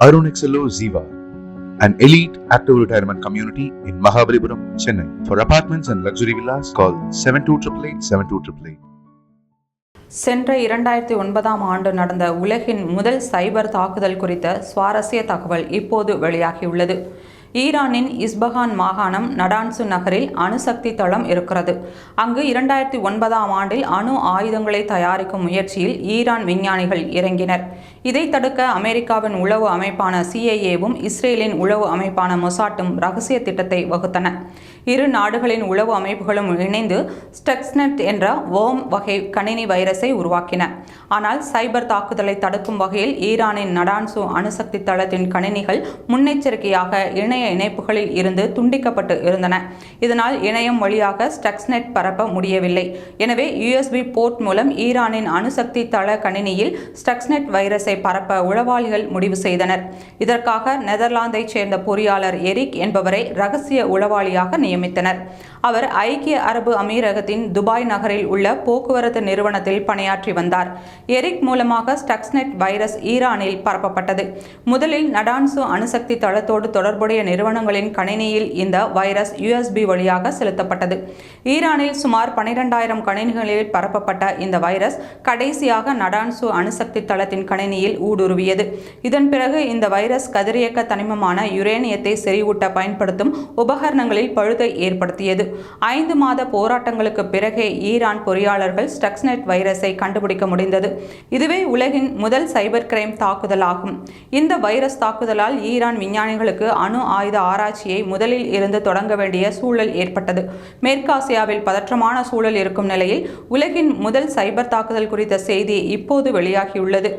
Arunexello Ziva, an elite active retirement community in Mahabalipuram, Chennai. For apartments and luxury villas, call 7288 72888. சென்ற இரண்டாயிரத்தி ஒன்பதாம் ஆண்டு நடந்த உலகின் முதல் சைபர் தாக்குதல் குறித்த சுவாரஸ்ய தகவல் இப்போது வெளியாகியுள்ளது ஈரானின் இஸ்பஹான் மாகாணம் நடான்சு நகரில் அணுசக்தி தளம் இருக்கிறது. அங்கு இரண்டாயிரத்தி ஒன்பதாம் ஆண்டில் அணு ஆயுதங்களை தயாரிக்கும் முயற்சியில் ஈரான் விஞ்ஞானிகள் இறங்கினர். இதை தடுக்க அமெரிக்காவின் உளவு அமைப்பான சிஐஏவும் இஸ்ரேலின் உளவு அமைப்பான மொசாட்டும் ரகசிய திட்டத்தை வகுத்தன. இரு நாடுகளின் உளவு அமைப்புகளும் இணைந்து ஸ்டெக்ஸ்னெட் என்ற வோம் வகை கணினி வைரஸை உருவாக்கின. ஆனால் சைபர் தாக்குதலை தடுக்கும் வகையில் ஈரானின் நடான்சு அணுசக்தி தளத்தின் கணினிகள் முன்னெச்சரிக்கையாக இணைய இணைப்புகளில் இருந்து துண்டிக்கப்பட்டு இருந்தன. இதனால் இணையம் வழியாக ஸ்டக்ஸ்நெட் பரப்ப முடியவில்லை. எனவே யுஎஸ்பி போர்ட் மூலம் ஈரானின் அணுசக்தி தள கணினியில் ஸ்டக்ஸ்நெட் வைரஸை பரப்ப உளவாளிகள் முடிவு செய்தனர். இதற்காக நெதர்லாந்தைச் சேர்ந்த பொறியாளர் எரிக் என்பவரை ரகசிய உளவாளியாக நியமித்தனர். அவர் ஐக்கிய அரபு அமீரகத்தின் துபாய் நகரில் உள்ள போக்குவரத்து நிறுவனத்தில் பணியாற்றி வந்தார். எரிக் மூலமாக ஸ்டக்ஸ்நெட் வைரஸ் ஈரானில் பரப்பப்பட்டது. முதலில் நடான்சு அணுசக்தி தளத்தோடு தொடர்புடைய நிறுவனங்களின் கணினியில் இந்த வைரஸ் யுஎஸ்பி வழியாக செலுத்தப்பட்டது. ஈரானில் சுமார் பனிரெண்டாயிரம் கணினிகளில் பரப்பப்பட்ட இந்த வைரஸ் கடைசியாக நடான்சு அணுசக்தி தளத்தின் கணினியில் ஊடுருவியது. இதன் பிறகு இந்த வைரஸ் கதிரியக்க தனிமமான யுரேனியத்தை செறிவூட்ட பயன்படுத்தும் உபகரணங்களில் பழுதை ஏற்படுத்தியது. ஐந்து மாத போராட்டங்களுக்கு பிறகே ஈரான் பொறியாளர்கள் ஸ்டக்ஸ்நெட் வைரஸை கண்டுபிடிக்க முடிந்தது. இதுவே உலகின் முதல் சைபர் கிரைம் தாக்குதல் ஆகும் இந்த வைரஸ் தாக்குதலால் ஈரான் விஞ்ஞானிகளுக்கு அணு ஆயுத ஆராய்ச்சியை முதலில் இருந்து தொடங்க வேண்டிய சூழல் ஏற்பட்டது. மேற்காசியாவில் பதற்றமான சூழல் இருக்கும் நிலையில் உலகின் முதல் சைபர் தாக்குதல் குறித்த செய்தி இப்போது வெளியாகியுள்ளது.